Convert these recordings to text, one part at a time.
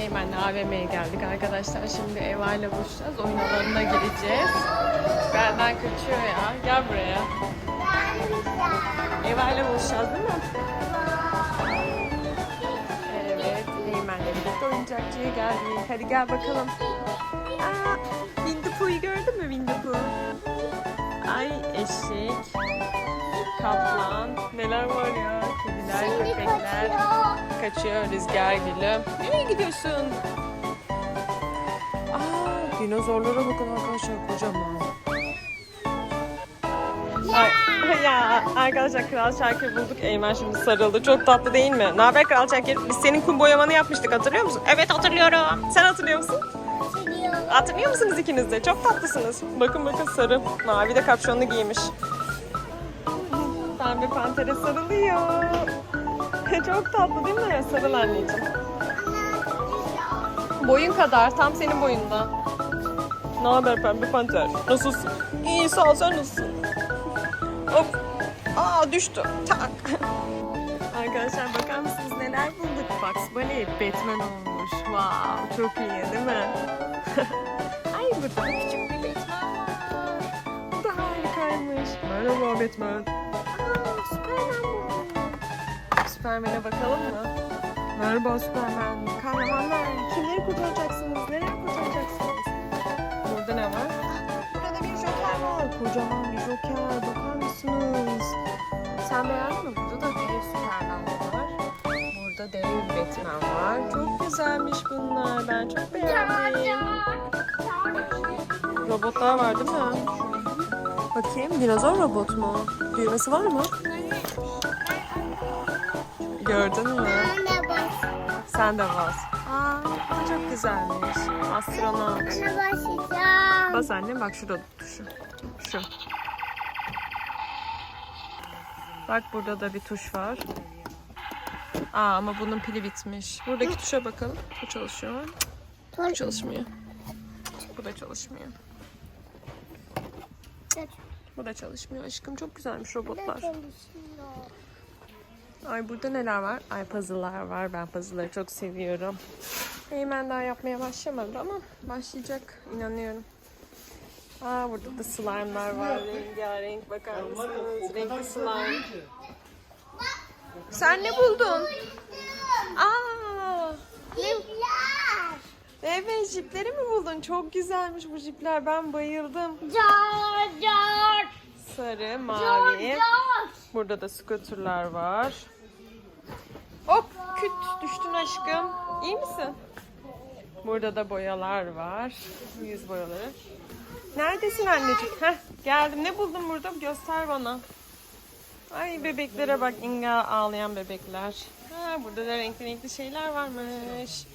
Eymen'le AVM'ye geldik arkadaşlar. Şimdi Eva ile buluşacağız. Oyun alanına gireceğiz. Benden kaçıyor ya. Gel buraya. Eva ile buluşacağız değil mi? Evet. Eymen'le birlikte oyuncakçıya geldik. Hadi gel bakalım. Aa, Winnie gördün mü Winnie? Ay eşek, kaplan, neler var ya? Kediler, köpekler. Kaçıyor rüzgar gülüm. Nereye gidiyorsun? Aa, dinozorlara bakın arkadaşlar kocaman. Ay, ya arkadaşlar Kral Şakir bulduk. Eymen şimdi sarıldı. Çok tatlı değil mi? Ne haber Kral Şakir? Biz senin kum boyamanı yapmıştık hatırlıyor musun? Evet hatırlıyorum. Sen hatırlıyor musun? Hatırlıyor musunuz ikiniz de? Çok tatlısınız. Bakın bakın sarı. Mavi de kapşonlu giymiş. Pembe pantere sarılıyor. Çok tatlı değil mi? Sarıl anneciğim. Boyun kadar. Tam senin boyunda. Ne haber pembe panter? Nasılsın? İyi sağ ol sen nasılsın? Hop. Aa düştü. Tak. Arkadaşlar bakar mısınız neler bulduk? Bugs Bunny Batman olmuş. Wow çok iyi değil mi? Ay burada da küçük bir Batman var. Bu da harikaymış. Merhaba Batman. Superman'e bakalım mı? Merhaba Superman. Kahramanlar kimleri kurtaracaksınız? Nereye kurtaracaksınız? Burada ne var? Burada bir Joker var. Kocaman bir Joker. Bakar mısınız? Sen beğendin mi? Burada da dev Superman var. Burada dev Batman var. Çok güzelmiş bunlar. Ben çok beğendim. Robotlar var değil mi? Bakayım dinozor robot mu? Düğmesi var mı? Gördün mü? Sen de bas. Aa, bu çok güzelmiş. Astronot. Bas annem bak şurada tuşu. Şu. Bak burada da bir tuş var. Aa ama bunun pili bitmiş. Buradaki tuşa bakalım. Bu çalışıyor mu? Bu çalışmıyor. Bu da çalışmıyor. Bu da çalışmıyor. Aşkım çok güzelmiş robotlar. Ay burada neler var? Ay puzzle'lar var. Ben puzzle'ları çok seviyorum. Eymen daha yapmaya başlamadı ama başlayacak inanıyorum. Aa burada da slime'lar var. Rengarenk bakar mısınız? Renkli slime. Sen ne buldun? Aa! Evet jipleri mi buldun? Çok güzelmiş bu jipler. Ben bayıldım. Sarı, mavi. Burada da scooter'lar var. Hop küt düştün aşkım. İyi misin? Burada da boyalar var. Yüz boyaları. Neredesin anneciğim? Heh, geldim. Ne buldun burada? Göster bana. Ay bebeklere bak Inga ağlayan bebekler. Ha, burada da renkli renkli şeyler varmış.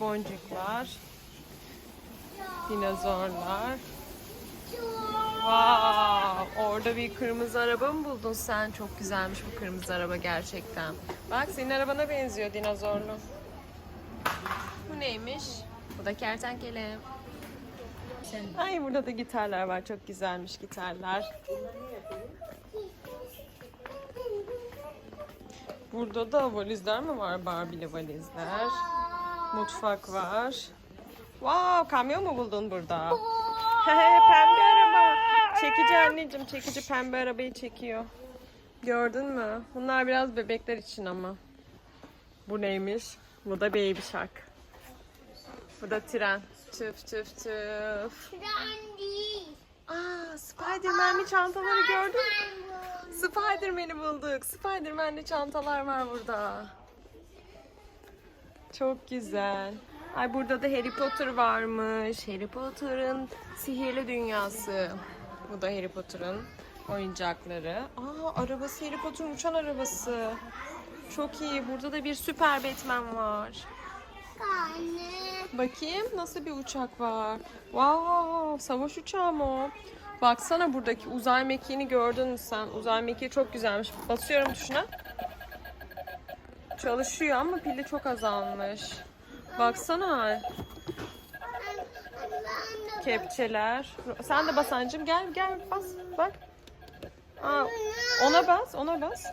Boncuklar. Dinozorlar. Wow, orada bir kırmızı araba mı buldun sen? Çok güzelmiş bu kırmızı araba gerçekten. Bak senin arabana benziyor dinozorlu. Bu neymiş? Bu da kertenkele. Ay burada da gitarlar var. Çok güzelmiş gitarlar. Burada da valizler mi var? Barbie'li valizler. Mutfak var. Wow, kamyon mu buldun burada? Çekici anneciğim, çekici pembe arabayı çekiyor. Gördün mü? Bunlar biraz bebekler için ama. Bu neymiş? Bu da Baby Shark. Bu da tren. Tüf tüf tüf. Aa, Spiderman'li çantaları gördün mü? Spiderman'i bulduk. Spiderman'li çantalar var burada. Çok güzel. Ay burada da Harry Potter varmış. Harry Potter'ın sihirli dünyası. Bu da Harry Potter'ın oyuncakları. Aa arabası Harry Potter'ın uçan arabası. Çok iyi. Burada da bir süper Batman var. Bakayım nasıl bir uçak var. Wow, savaş uçağı mı o? Baksana buradaki uzay mekiğini gördün mü sen? Uzay mekiği çok güzelmiş. Basıyorum tuşuna. Çalışıyor ama pili çok azalmış. Baksana. Kepçeler. Sen de basancım gel gel bas bak. Aa, ona bas ona bas.